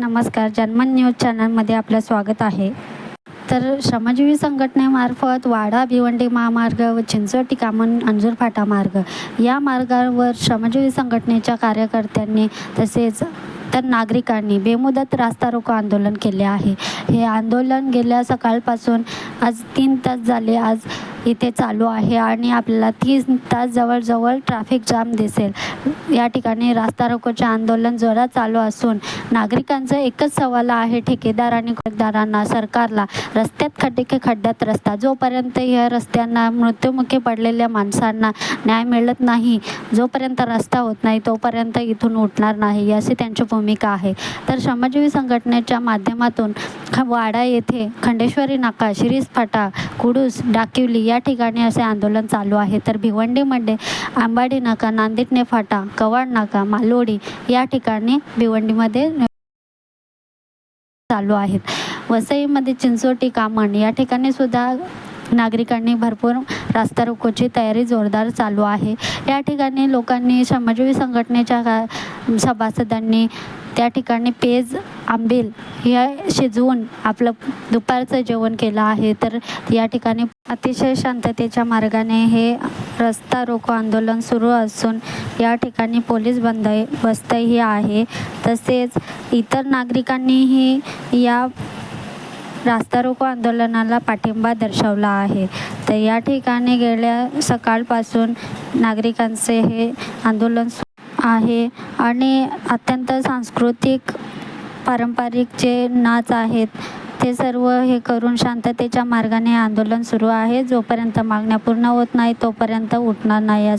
नमस्कार जनमन न्यूज चॅनलमध्ये आपलं स्वागत आहे. तर श्रमजीवी संघटनेमार्फत वाडा भिवंडी महामार्ग व चिंचवटी कामन अंजूर फाटा मार्ग या मार्गावर श्रमजीवी संघटनेच्या कार्यकर्त्यांनी तसेच तर नागरिकांनी बेमुदत रास्ता रोको आंदोलन केले आहे. हे आंदोलन गेल्या सकाळपासून आज तीन तास झाले. आज इथे चालू आहे आणि आपल्याला तीन तास जवळजवळ ट्रॅफिक जाम दिसेल. या ठिकाणी रास्ता रोकोचे आंदोलन जोरात चालू असून नागरिकांचं एकच सवाल आहे ठेकेदार आणि खरेदीदारांना सरकारला. रस्त्यात खड्डे की खड्ड्यात रस्ता. जोपर्यंत या रस्त्यांना मृत्युमुखी पडलेल्या माणसांना न्याय मिळत नाही जोपर्यंत रस्ता होत नाही तोपर्यंत इथून उठणार नाही अशी त्यांची भूमिका आहे. तर श्रमजीवी संघटनेच्या माध्यमातून ख वाडा येथे खंडेश्वरी नाका शिरीष फाटा कुडूस डाकिवली या ठिकाणी असे आंदोलन चालू आहे. तर भिवंडीमध्ये आंबाडी नाका नांदिटणे फाटा कवाड नाका मालोडी या ठिकाणी भिवंडीमध्ये चालू आहेत. वसईमध्ये चिंचोटी कामण या ठिकाणी सुद्धा नागरिकांनी भरपूर रास्ता रोकोची तयारी जोरदार चालू आहे. या ठिकाणी लोकांनी श्रमजीवी संघटनेच्या का सभासदांनी त्या ठिकाणी पेज आंबील या शिजवून आपलं दुपारचं जेवण केलं आहे. तर या ठिकाणी अतिशय शांततेच्या मार्गाने हे रस्ता रोको आंदोलन सुरू असून या ठिकाणी पोलीस बंद बस्तही आहे. तसेच इतर नागरिकांनीही या रास्ता रोको आंदोलनाला पाठिंबा दर्शवला आहे. तर या ठिकाणी गेल्या सकाळपासून नागरिकांचे हे आंदोलन सु- आहे. आणि अत्यंत सांस्कृतिक पारंपरिक जे नाच आहेत ते सर्व हे करून शांततेच्या मार्गाने आंदोलन सुरू आहे. जोपर्यंत मागण्या पूर्ण होत नाही तोपर्यंत उठणार नाही असं